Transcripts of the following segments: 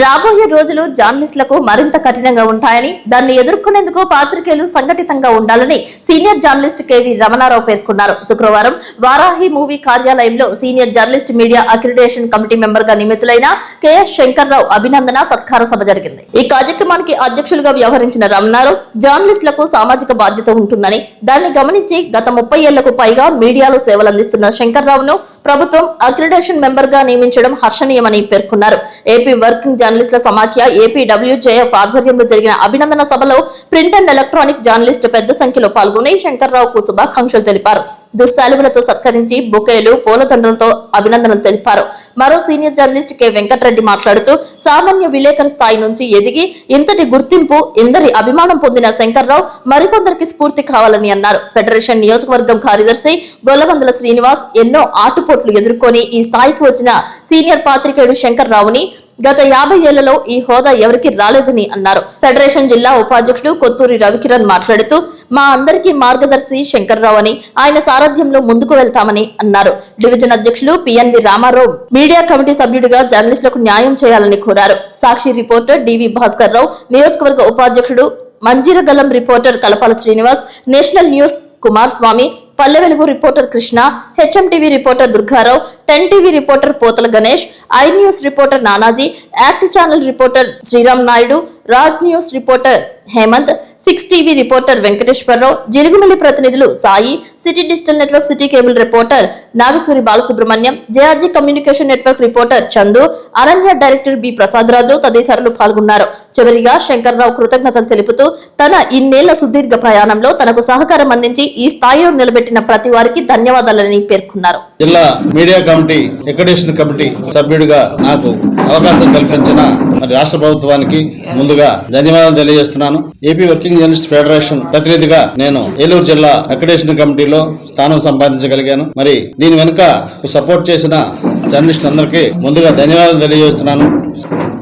రాబోయే రోజులు జర్నలిస్టులకు మరింత కఠినంగా ఉంటాయని దాన్ని ఎదుర్కొనేందుకు పాత్రికేయులు సంఘటితంగా ఉండాలని సీనియర్ జర్నలిస్ట్ కెవి రమణారావు పేర్కొన్నారు. శుక్రవారం వారాహి మూవీ కార్యాలయంలో senior journalist media accreditation committee మెంబర్గా నియమితులైన కెఎస్ శంకర్రావు అభినందన సత్కార సభ జరిగింది. ఈ కార్యక్రమానికి అధ్యక్షులుగా వ్యవహరించిన రమణారావు జర్నలిస్టులకు సామాజిక బాధ్యత ఉంటుందని దాన్ని గమనించి గత ముప్పై ఏళ్ళకు పైగా మీడియాలో సేవలందిస్తున్న శంకర్రావును ప్రభుత్వం అక్రిడేషన్ మెంబర్గా నియమించడం హర్షణీయమని పేర్కొన్నారు. ఏపీ వర్కింగ్ జర్నలిస్టుల సమాఖ్య ఏపీడబ్ల్యూజేఎఫ్ ఆధ్వర్యంలో జరిగిన అభినందన సభలో ప్రింట్ అండ్ ఎలక్ట్రానిక్ జర్నలిస్టు పెద్ద సంఖ్యలో పాల్గొని శంకర్రావుకు శుభాకాంక్షలు తెలిపారు. దుస్సాలువులతో సత్కరించి బొకేలు పూలదండలతో అభినందనలు తెలిపారు. మరో సీనియర్ జర్నలిస్ట్ కె. వెంకటరెడ్డి మాట్లాడుతూ సామాన్య విలేకరు స్థాయి నుంచి ఎదిగి ఇంతటి గుర్తింపు ఇందరి అభిమానం పొందిన శంకర్రావు మరికొందరికి స్ఫూర్తి కావాలని అన్నారు. ఫెడరేషన్ నియోజకవర్గం కార్యదర్శి గొల్లవందల శ్రీనివాస్ ఎన్నో ఆటుపోట్లు ఎదుర్కొని ఈ స్థాయికి వచ్చిన సీనియర్ పాత్రికేయుడు శంకర్రావుని గత యాభై ఏళ్ళలో ఈ హోదా ఎవరికి రాలేదని అన్నారు. ఫెడరేషన్ జిల్లా ఉపాధ్యక్షుడు కొత్తూరి రవికిరణ్ మాట్లాడుతూ మా అందరికీ మార్గదర్శి శంకర్రావు అని ఆయన సారథ్యంలో ముందుకు వెళ్తామని అన్నారు. డివిజన్ అధ్యక్షులు పిఎన్వి రామారావు మీడియా కమిటీ సభ్యుడిగా జర్నలిస్టులకు న్యాయం చేయాలని కోరారు. Sakshi reporter D V Bhaskar Rao నియోజకవర్గ ఉపాధ్యక్షుడు Manjeeragalam reporter Kalapala Srinivas national news Kumar Swamy Palle Velugu reporter Krishna H M TV reporter Durgarao ten TV reporter Pothala Ganesh I news reporter Nanaji act channel reporter Sriram Naidu Raj news reporter Hemanth six TV reporter Venkateswararao Jilugumilli ప్రతినిధులు Sai city digital network city cable reporter Nagasuri Balasubrahmanyam J R G communication network reporter Chandu Aranya director B Prasad రాజు తదితరులు పాల్గొన్నారు. చివరిగా శంకర్రావు కృతజ్ఞతలు తెలుపుతూ తన ఇన్నేళ్ళ సుదీర్ఘ ప్రయాణంలో తనకు సహకారం అందించి ఈ స్థాయిలో నిలబెట్టిన ప్రతి వారికి ధన్యవాదాలని పేర్కొన్నారు. జిల్లా మీడియా కమిటీ ఎక్కడేషన్ కమిటీ సభ్యుడిగా నాకు అవకాశం కల్పించిన మరి రాష్ట్ర ప్రభుత్వానికి ముందుగా ధన్యవాదాలు తెలియజేస్తున్నాను. ఏపీ వర్కింగ్ జర్నలిస్ట్ ఫెడరేషన్ ప్రతినిధిగా నేను ఏలూరు జిల్లా అక్రిడేషన్ కమిటీలో స్థానం సంపాదించగలిగాను. మరి దీని వెనుక సపోర్ట్ చేసిన జర్నలిస్ట్ అందరికీ ముందుగా ధన్యవాదాలు తెలియజేస్తున్నాను.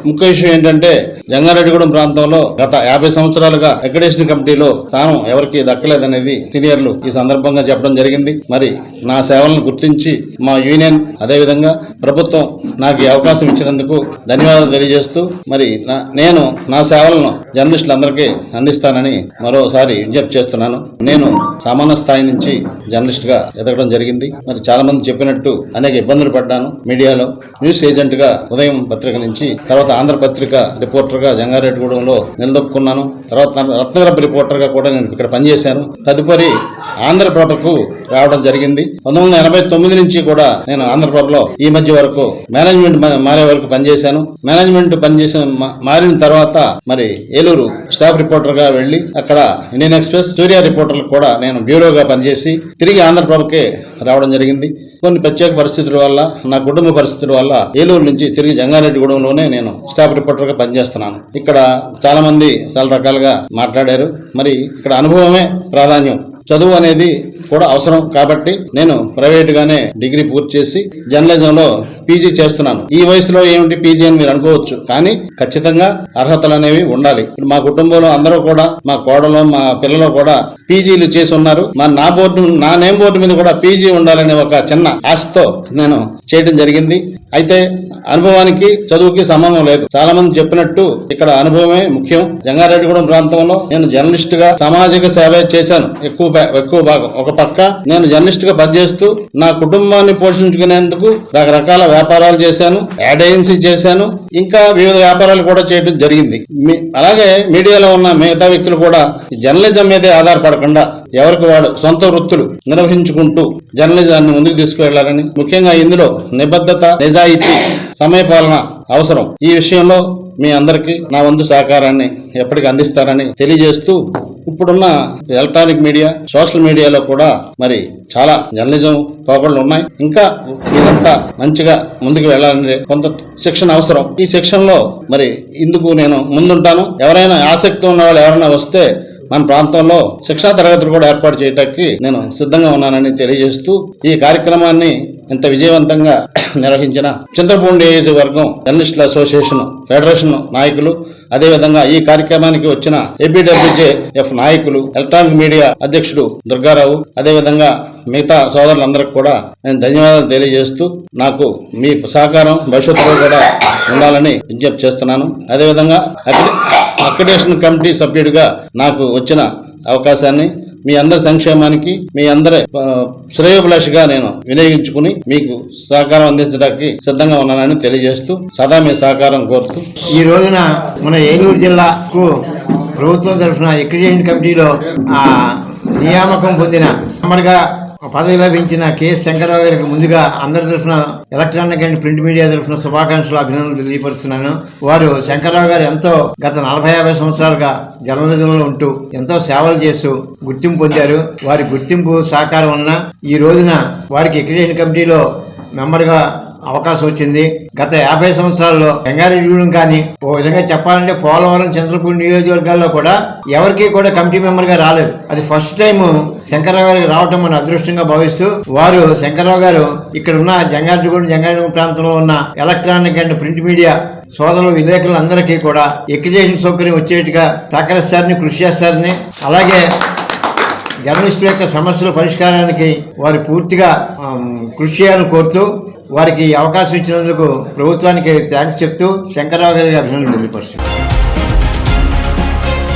ముఖ్య విషయం ఏంటంటే జంగారెడ్డిగూడెం ప్రాంతంలో గత యాభై సంవత్సరాలుగా అక్రిడేషన్ కమిటీలో స్థానం ఎవరికి దక్కలేదనేది సీనియర్లు ఈ సందర్భంగా చెప్పడం జరిగింది. మరి నా సేవలను గుర్తించి మా యూనియన్ అదేవిధంగా ప్రభుత్వం నాకు ఈ అవకాశం ఇచ్చినందుకు ధన్యవాదాలు తెలియజేస్తూ మరి నా- నేను నా సేవలను జర్నలిస్టులందరికీ అందిస్తానని మరోసారి విజ్ఞప్తి చేస్తున్నాను. నేను సామాన్య స్థాయి నుంచి జర్నలిస్ట్గా ఎదగడం జరిగింది. మరి చాలా మంది చెప్పినట్టు అనేక ఇబ్బందులు పడ్డాను. మీడియాలో న్యూస్ ఏజెంట్గా ఉదయం పత్రిక నుంచి తర్వాత ఆంధ్రపత్రిక రిపోర్టర్గా జంగారెడ్డిగూడెంలో నిలదొక్కున్నాను. తర్వాత రత్నగరపు రిపోర్టర్గా కూడా నేను ఇక్కడ పనిచేశాను. తదుపరి ఆంధ్రప్రభకు రావడం జరిగింది. పంతొమ్మిది ఎనభై తొమ్మిది నుంచి కూడా నేను ఆంధ్రప్రభలో ఈ మధ్య వరకు మేనేజ్మెంట్ మా- మారే వరకు పనిచేశాను. మేనేజ్మెంట్ పనిచేసిన మారిన తర్వాత మరి ఏలూరు స్టాఫ్ రిపోర్టర్గా వెళ్ళి వెళ్ళి అక్కడ ఇండియన్ ఎక్స్ప్రెస్ సూర్య రిపోర్టర్లు కూడా నేను బ్యూరోగా పనిచేసి తిరిగి ఆంధ్రప్రభకే రావడం జరిగింది. కొన్ని ప్రత్యేక పరిస్థితుల వల్ల నా కుటుంబ పరిస్థితుల వల్ల ఏలూరు నుంచి తిరిగి జంగారెడ్డిగూడెంలోనే నేను స్టాఫ్ రిపోర్టర్గా పనిచేస్తున్నాను. ఇక్కడ చాలా మంది చాలా రకాలుగా మాట్లాడారు. మరి ఇక్కడ అనుభవమే ప్రాధాన్యం. చదువు అనేది కూడా అవసరం కాబట్టి నేను ప్రైవేట్ గానే డిగ్రీ పూర్తి చేసి జర్నలిజంలో పీజీ చేస్తున్నాను. ఈ వయసులో ఏమిటి పీజీ అని మీరు అనుకోవచ్చు కానీ ఖచ్చితంగా అర్హతలు అనేవి ఉండాలి. ఇప్పుడు మా కుటుంబంలో అందరూ కూడా మా కోడలు మా పిల్లలు కూడా పీజీలు చేసి ఉన్నారు. మా నా బోర్డు నా నేమ్ బోర్డు మీద కూడా పీజీ ఉండాలనే ఒక చిన్న ఆశతో నేను చేయడం జరిగింది. అయితే అనుభవానికి చదువుకి సంబంధం లేదు. చాలా మంది చెప్పినట్టు ఇక్కడ అనుభవమే ముఖ్యం. జంగారెడ్డిగూడెం ప్రాంతంలో నేను జర్నలిస్ట్గా సామాజిక సేవ చేశాను. ఎక్కువ ఎక్కువ భాగం ఒక పక్క నేను జర్నలిస్ట్గా పనిచేస్తూ నా కుటుంబాన్ని పోషించుకునేందుకు రకరకాల వ్యాపారాలు చేశాను యాడ్ ఏజెన్సీ చేశాను ఇంకా వివిధ వ్యాపారాలు కూడా చేయడం జరిగింది. మీ- అలాగే మీడియాలో ఉన్న మిగతా వ్యక్తులు కూడా జర్నలిజం మీదే ఆధారపడకుండా ఎవరికి వాడు సొంత వృత్తులు నిర్వహించుకుంటూ జర్నలిజాన్ని ముందుకు తీసుకువెళ్ళాలని ముఖ్యంగా ఇందులో నిబద్ధత నిజాయితీ సమయపాలన అవసరం. ఈ విషయంలో మీ అందరికీ నా వంతు సహకారాన్ని ఎప్పటికీ అందిస్తారని తెలియజేస్తూ ఇప్పుడున్న ఎలక్ట్రానిక్ మీడియా సోషల్ మీడియాలో కూడా మరి చాలా జర్నలిజం పోకళ్ళు ఉన్నాయి. ఇంకా ఇదంతా మంచిగా ముందుకు వెళ్ళాలని కొంత శిక్షణ అవసరం. ఈ శిక్షణలో మరి ఇందుకు నేను ముందుంటాను. ఎవరైనా ఆసక్తి ఉన్న వాళ్ళు ఎవరైనా వస్తే మన ప్రాంతంలో శిక్షా తరగతులు కూడా ఏర్పాటు చేయడానికి నేను సిద్ధంగా ఉన్నానని తెలియజేస్తూ ఈ కార్యక్రమాన్ని ఇంత విజయవంతంగా నిర్వహించిన చంద్రపూడి నియోజకవర్గం జర్నలిస్టుల అసోసియేషన్ ఫెడరేషన్ నాయకులు అదేవిధంగా ఈ కార్యక్రమానికి వచ్చిన A P W J F నాయకులు ఎలక్ట్రానిక్ మీడియా అధ్యక్షుడు దుర్గారావు అదేవిధంగా మిగతా సోదరులందరికీ కూడా నేను ధన్యవాదాలు తెలియజేస్తూ నాకు మీ సహకారం భవిష్యత్తులో కూడా ఉండాలని విజ్ఞప్తి చేస్తున్నాను. అదేవిధంగా అక్రి- అక్రిడేషన్ కమిటీ సభ్యుడిగా నాకు వచ్చిన అవకాశాన్ని మీ అందరి సంక్షేమానికి మీ అందరి శ్రేయోభిలాషిగా నేను వినియోగించుకుని మీకు సహకారం అందించడానికి సిద్ధంగా ఉన్నానని తెలియజేస్తూ సదా మీ సహకారం కోరుతూ. ఈ రోజున మన ఏలూరు జిల్లాకు ప్రభుత్వం తరఫున ఎక్రిడేషన్ కమిటీలో నియామకం పొందిన అమరుగా పదవి లభించిన కెఎస్ శంకరరావు గారికి ముందుగా అందరి తరఫున ఎలక్ట్రానిక్ అండ్ ప్రింట్ మీడియా తరఫున శుభాకాంక్షలు అభినందనలు తెలియపరుస్తున్నాను. వారు శంకరరావు గారు ఎంతో గత నలభై యాభై సంవత్సరాలుగా జర్నలిజంలో ఉంటూ ఎంతో సేవలు చేస్తూ గుర్తింపు పొందారు. వారి గుర్తింపు సహకారం వలన ఈ రోజున వారికి ఎక్రిడేషన్ కమిటీలో మెంబర్గా అవకాశం వచ్చింది. గత యాభై సంవత్సరాల్లో రంగారెడ్డిగూడెం కానీ ఓ విధంగా చెప్పాలంటే పోలవరం చంద్రపూడి నియోజకవర్గాల్లో కూడా ఎవరికి కూడా కమిటీ మెంబర్గా రాలేదు. అది ఫస్ట్ టైం శంకరరావు గారికి రావటం మన అదృష్టంగా భావిస్తూ వారు శంకరరావు గారు ఇక్కడ ఉన్న జంగారెడ్డిగూడెం జంగారెడ్డిగూడెం ప్రాంతంలో ఉన్న ఎలక్ట్రానిక్ అండ్ ప్రింట్ మీడియా సోదరులు విలేకరులందరికీ కూడా ఎక్కిజేషన్ సౌకర్యం వచ్చేట్టుగా సహకరిస్తారని కృషి చేస్తారని అలాగే జర్నలిస్టుల యొక్క సమస్యల పరిష్కారానికి వారు పూర్తిగా కృషి చేయాలని కోరుతూ వారికి అవకాశం ఇచ్చినందుకు ప్రభుత్వానికి థ్యాంక్స్ చెప్తూ శంకర్రావు గారికి అభినందనలు. తెలియపరుస్తున్నాను